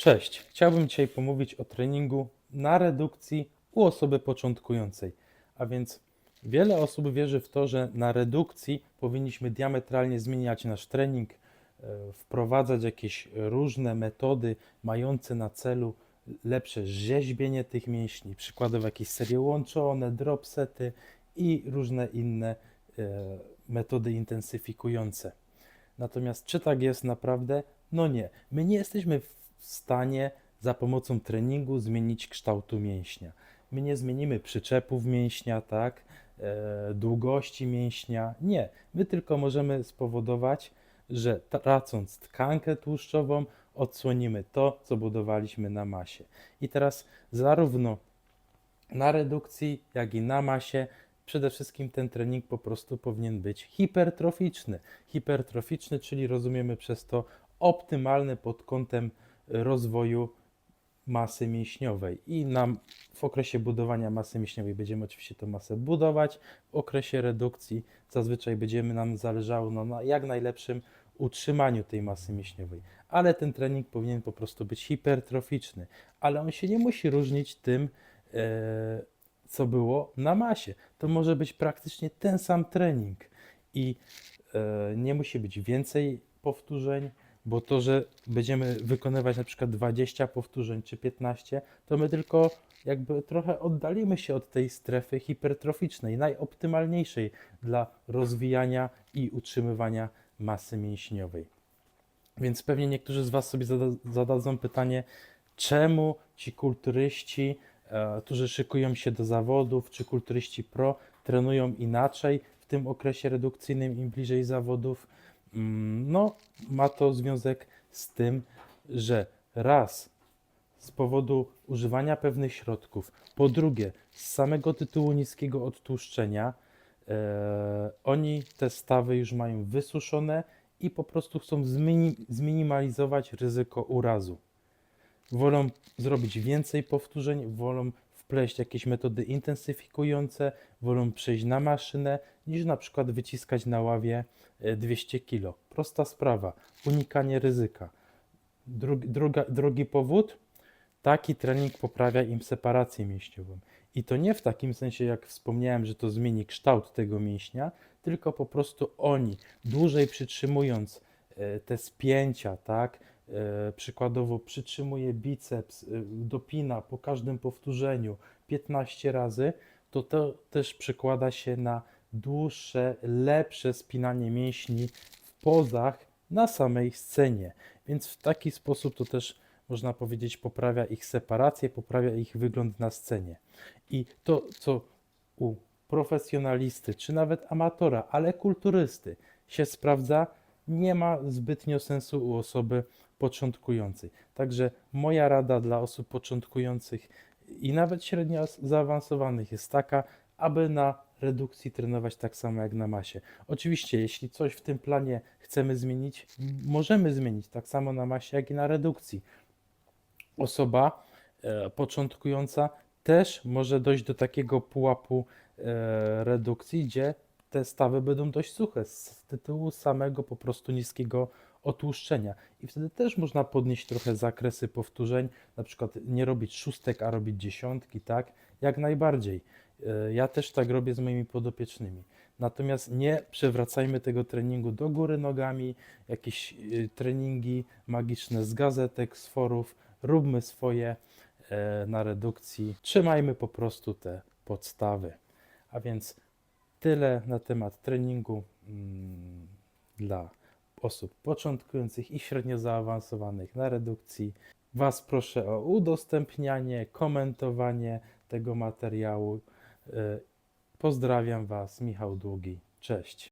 Cześć, chciałbym dzisiaj pomówić o treningu na redukcji u osoby początkującej. A więc wiele osób wierzy w to, że na redukcji powinniśmy diametralnie zmieniać nasz trening, e, wprowadzać jakieś różne metody mające na celu lepsze rzeźbienie tych mięśni, przykładowo jakieś serie łączone, dropsety i różne inne e, metody intensyfikujące. Natomiast czy tak jest naprawdę? No nie. My nie jesteśmy w stanie za pomocą treningu zmienić kształtu mięśnia. My nie zmienimy przyczepów mięśnia, tak? E, długości mięśnia. Nie. My tylko możemy spowodować, że tracąc tkankę tłuszczową, odsłonimy to, co budowaliśmy na masie. I teraz zarówno na redukcji, jak i na masie. Przede wszystkim ten trening po prostu powinien być hipertroficzny. Hipertroficzny, czyli rozumiemy przez to optymalny pod kątem rozwoju masy mięśniowej. I nam w okresie budowania masy mięśniowej będziemy oczywiście tę masę budować. W okresie redukcji zazwyczaj będziemy nam zależało no, na jak najlepszym utrzymaniu tej masy mięśniowej. Ale ten trening powinien po prostu być hipertroficzny. Ale on się nie musi różnić tym, e, co było na masie. To może być praktycznie ten sam trening i e, nie musi być więcej powtórzeń, bo to, że będziemy wykonywać na przykład 20 powtórzeń czy 15, to my tylko jakby trochę oddalimy się od tej strefy hipertroficznej, najoptymalniejszej dla rozwijania i utrzymywania masy mięśniowej. Więc pewnie niektórzy z Was sobie zada, zadadzą pytanie, czemu ci kulturyści, e, którzy szykują się do zawodów, czy kulturyści pro, trenują inaczej w tym okresie redukcyjnym, im bliżej zawodów? Mm, No, ma to związek z tym, że raz z powodu używania pewnych środków, po drugie z samego tytułu niskiego odtłuszczenia, e, oni te stawy już mają wysuszone i po prostu chcą zmini- zminimalizować ryzyko urazu. Wolą zrobić więcej powtórzeń, wolą wpleść jakieś metody intensyfikujące, wolą przejść na maszynę, niż na przykład wyciskać na ławie e, 200 kg. Prosta sprawa, unikanie ryzyka. Drugi, druga, drugi powód, taki trening poprawia im separację mięśniową. I to nie w takim sensie, jak wspomniałem, że to zmieni kształt tego mięśnia, tylko po prostu oni, dłużej przytrzymując e, te spięcia, tak, e, przykładowo przytrzymuje biceps, e, dopina po każdym powtórzeniu 15 razy, to to też przekłada się na dłuższe, lepsze spinanie mięśni w pozach na samej scenie. Więc w taki sposób to też można powiedzieć poprawia ich separację, poprawia ich wygląd na scenie. I to, co u profesjonalisty, czy nawet amatora, ale kulturysty się sprawdza, nie ma zbytnio sensu u osoby początkującej. Także moja rada dla osób początkujących i nawet średnio zaawansowanych jest taka, aby na redukcji trenować tak samo jak na masie. Oczywiście, jeśli coś w tym planie chcemy zmienić, możemy zmienić tak samo na masie, jak i na redukcji. Osoba e, początkująca też może dojść do takiego pułapu e, redukcji, gdzie te stawy będą dość suche z tytułu samego po prostu niskiego otłuszczenia. I wtedy też można podnieść trochę zakresy powtórzeń, na przykład nie robić szóstek, a robić dziesiątki, tak? Jak najbardziej. E, Ja też tak robię z moimi podopiecznymi. Natomiast nie przewracajmy tego treningu do góry nogami, jakieś e, treningi magiczne z gazetek, z forów. Róbmy swoje e, na redukcji. Trzymajmy po prostu te podstawy. A więc tyle na temat treningu mm, dla osób początkujących i średnio zaawansowanych na redukcji. Was proszę o udostępnianie, komentowanie tego materiału. E, Pozdrawiam Was, Michał Długi. Cześć.